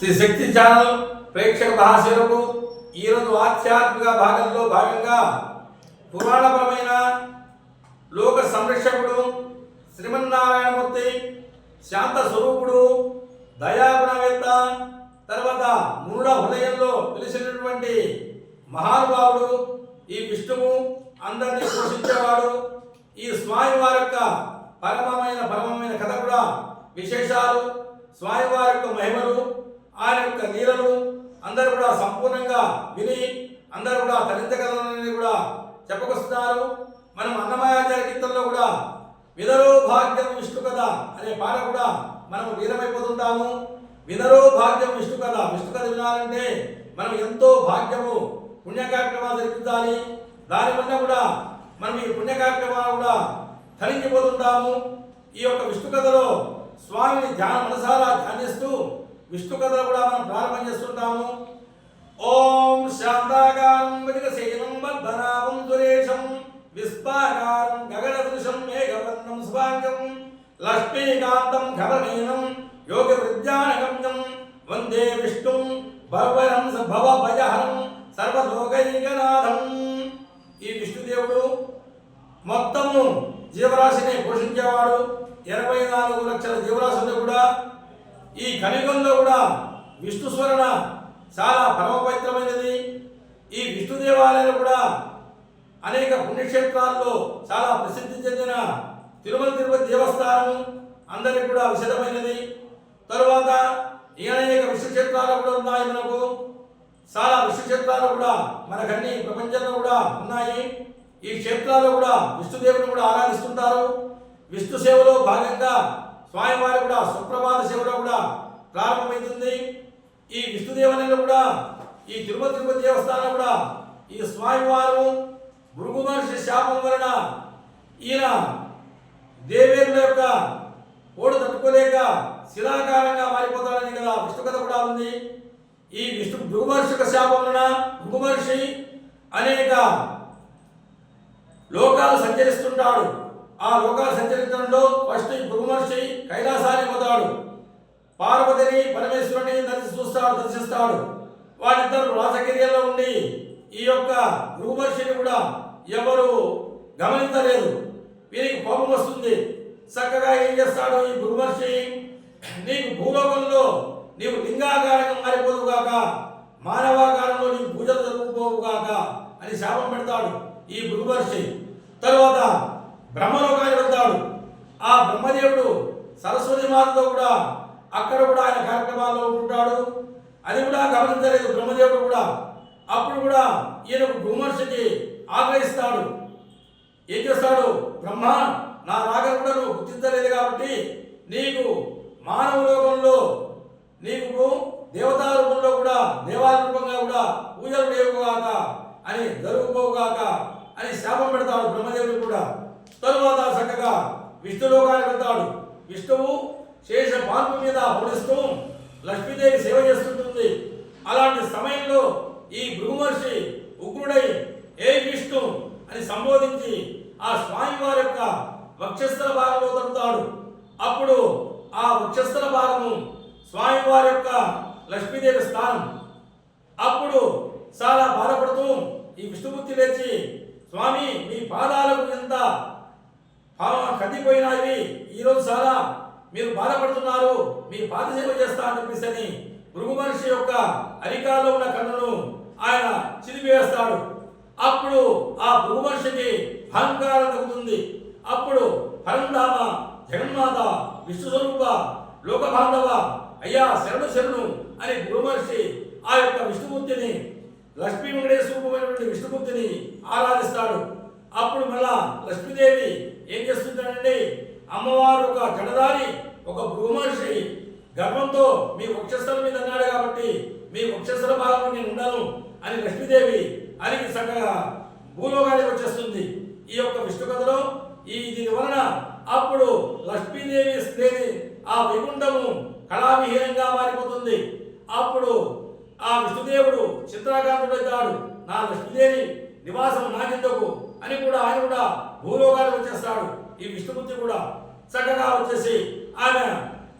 శ్రీ శక్తి channel ప్రేక్షక మహాశయులకు ఈరోజు ఆధ్యాత్మిక భాగంలో భాగంగా పురాణపరమైన లోక సంరక్షకుడు శ్రీమన్నారాయణమూర్తి శాంత స్వరూపుడు దయాగుణవేత్త తర్వాత మూఢ హృదయంలో పిలిచినటువంటి మహానుభావుడు ఈ విష్ణువు. అందరినీ పోషించేవాడు. ఈ స్వామివారి యొక్క పరమమైన పరమమైన కథ కూడా విశేషాలు. స్వామివారి యొక్క మహిమలు ఆయన యొక్క లీలను అందరూ కూడా సంపూర్ణంగా విని అందరూ కూడా తరించగలరని కూడా చెప్పకొస్తున్నారు. మనం అన్నమయాచార్య కీర్తనలో కూడా విదరో భాగ్యం విష్ణు కథ అనే పాట కూడా మనం లీనమైపోతుంటాము. విదరో భాగ్యం విష్ణు కథ విష్ణు కథ వినాలంటే మనం ఎంతో భాగ్యము పుణ్య కార్యక్రమాలు జరిపించాలి దానివల్ల కూడా మనం ఈ పుణ్య కార్యక్రమాలు కూడా తరించిపోతుంటాము. ఈ యొక్క విష్ణు కథలో స్వామిని ధ్యాన మనసారా ధ్యానిస్తూ విష్ణు కథలు కూడా మనం ప్రారంభం చేస్తుంటాము. ఓం శాంతాకారం విదికసేనం వర్ధనావం దురేషం విస్పాకారం గగనదృశం మేఘవర్ణం శుభాంగం లక్ష్మీకాంతం గమనీనం యోగ విద్యానగమ్యం వందే విష్ణుం భవరం భవ భయహరం సర్వలోకైకనాథం ఈ విష్ణుదేవుడు మొత్తము జీవరాశిని పోషించేవాడు. ఇరవై నాలుగు లక్షల జీవరాశులు ఈ కలియుగంలో కూడా విష్ణు స్మరణ చాలా పరమపవిత్రమైనది. ఈ విష్ణు దేవాలయాలు కూడా అనేక పుణ్యక్షేత్రాల్లో చాలా ప్రసిద్ధి చెందిన తిరుమల తిరుపతి దేవస్థానం అందరికి కూడా విశదమైనది. తరువాత ఈ అనేక విశ్వక్షేత్రాలు కూడా ఉన్నాయి మనకు. చాలా విశ్వక్షేత్రాలు కూడా మనకన్నీ ప్రపంచంలో కూడా ఉన్నాయి. ఈ క్షేత్రాల్లో కూడా విష్ణుదేవుని కూడా ఆరాధిస్తుంటారు. విష్ణు సేవలో భాగంగా స్వామివారి కూడా సుప్రభాత సేవలో కూడా ప్రారంభమవుతుంది ఈ విష్ణు దేవాలయంలో కూడా ఈ తిరుమల తిరుపతి దేవస్థానం కూడా ఈ స్వామివారు భృగు మహర్షి శాపం వలన ఈయన దేవేరుల యొక్క ఓడు తట్టుకోలేక శిలాకారంగా మారిపోతాడని కదా విష్ణు కథ కూడా ఉంది. ఈ విష్ణు భృగు మహర్షి యొక్క శాపం వలన భృగు మహర్షి అనేక లోకాలు సంచరిస్తుంటాడు. ఆ లోకాల సంచరితంలో ఫస్ట్ ఈ భృగు కైలాసానికి పోతాడు పార్వతిని పరమేశ్వరుని దర్శి చూస్తాడు దర్శిస్తాడు. వాళ్ళిద్దరు రాసగిరిలో ఉండి ఈ యొక్క భృగుమహర్షిని కూడా ఎవరు గమనించలేదు. వీరికి కోపం వస్తుంది. చక్కగా ఏం చేస్తాడు ఈ భృగుమహర్షి? నీకు భూలోకంలో నీవు లింగాకారంగా మారిపోదు కాక మానవాకారంలో నీకు పూజలు జరుగుపోవు గాక అని శాపం పెడతాడు ఈ భృగుమహర్షి. తర్వాత బ్రహ్మలోకానికి వెళ్తాడు. ఆ బ్రహ్మదేవుడు సరస్వతి మాతతో కూడా అక్కడ కూడా ఆయన కార్యక్రమాల్లో ఉంటాడు. అది కూడా గమనించలేదు బ్రహ్మదేవుడు కూడా. అప్పుడు కూడా ఈయనకు భూమర్షికి ఆగ్రహిస్తాడు. ఏం చేస్తాడు? బ్రహ్మ నా రాగం కూడా నువ్వు గుర్తించలేదు కాబట్టి నీకు మానవ లోకంలో నీకు దేవతా రూపంలో కూడా దేవారూపంగా కూడా పూజలు లేవుగాక అని జరుగుపోగాక అని శాపం పెడతాడు బ్రహ్మదేవుడు కూడా. తరువాత చక్కగా విష్ణులోకానికి వెళ్తాడు. విష్ణువు శేష పాల్పు మీద పొడిస్తూ లక్ష్మీదేవి సేవ చేస్తుంటుంది. అలాంటి సమయంలో ఈ భృగుమహర్షి ఉగ్రుడై ఏ విష్ణు అని సంబోధించి ఆ స్వామి వారి యొక్క వక్షస్థల భాగంలో తడుతాడు అప్పుడు ఆ వక్షస్థల భాగము స్వామి వారి యొక్క లక్ష్మీదేవి స్థానం. అప్పుడు చాలా బాధపడుతూ ఈ విష్ణుమూర్తి లేచి స్వామి మీ పాదాలకు ఎంత కదిపోయినవి ఈరోజు చాలా మీరు బాధపడుతున్నారు. మీ పాత సేవ చేస్తా అనిపిస్తని మృగు అని యొక్క అరికాల్లో ఉన్న కన్నును ఆయన చిరిపివేస్తాడు అప్పుడు ఆ భృగు మనిషికి అహంకారం తగ్గుతుంది అప్పుడు పరంధామ జగన్మాత విష్ణు స్వరూప లోక బాంధవ అయ్యా శరణు శరణు అని భృగు మహర్షి ఆ యొక్క విష్ణుమూర్తిని లక్ష్మీ వెంకటేశ్వరూపమైనటువంటి విష్ణుమూర్తిని ఆరాధిస్తాడు. అప్పుడు మళ్ళా లక్ష్మీదేవి ఏం చేస్తుంటాడండి అమ్మవారు ఒక జడదారి ఒక భూమర్షి గర్భంతో మీ వక్షస్థలం మీద అన్నాడు కాబట్టి మీ వక్షస్థల భాగంలో నేను ఉండను అని లక్ష్మీదేవి అలిగి చక్కగా భూలోకానికి వచ్చేస్తుంది. ఈ యొక్క విష్ణు కథలో ఈ దీని వలన అప్పుడు లక్ష్మీదేవి స్త్రీని ఆ వైకుంఠము కళావిహీనంగా మారిపోతుంది. అప్పుడు ఆ విష్ణుదేవుడు చిత్రాకాంతుడైతాడు నా లక్ష్మీదేవి నివాసం నాకెందుకు? అని కూడా ఆయన కూడా భూలోకానికి వచ్చేస్తాడు. ఈ విష్ణుమూర్తి కూడా చక్కగా వచ్చేసి ఆమె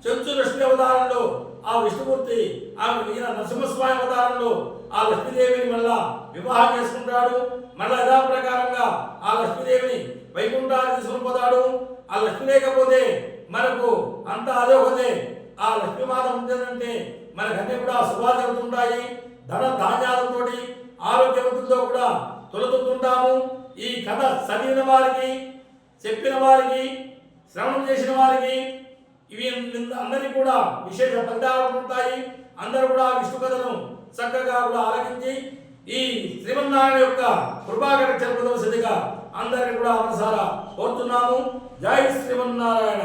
చెంచు లక్ష్మి అవతారంలో ఆ విష్ణుమూర్తి ఆమె ఈయన నరసింహస్వామి అవతారంలో ఆ లక్ష్మీదేవిని మళ్ళా వివాహం చేసుకుంటాడు. మళ్ళా యథా ప్రకారంగా ఆ లక్ష్మీదేవిని వైకుంఠానికి తీసుకుని పోతాడు ఆ లక్ష్మి లేకపోతే మనకు అంత అదే ఒకదే ఆ లక్ష్మీమాత ఉంటుందంటే మనకన్నీ కూడా శుభాలు జరుగుతుంటాయి. ధన ధాన్యాలతోటి ఆరోగ్యవంతులతో కూడా తొలుతుంటాము ఈ కథ చదివిన వారికి చెప్పిన వారికి శ్రవణం చేసిన వారికి ఇవి అందరికీ కూడా విశేష ఫలితాలు ఉంటాయి. అందరూ కూడా విష్ణు కథను చక్కగా కూడా ఆలకించి ఈ శ్రీమన్నారాయణ యొక్క కృపాకర చరిత్ర అందరికీ కూడా మనసారా కోరుతున్నాము. జై శ్రీమన్నారాయణ.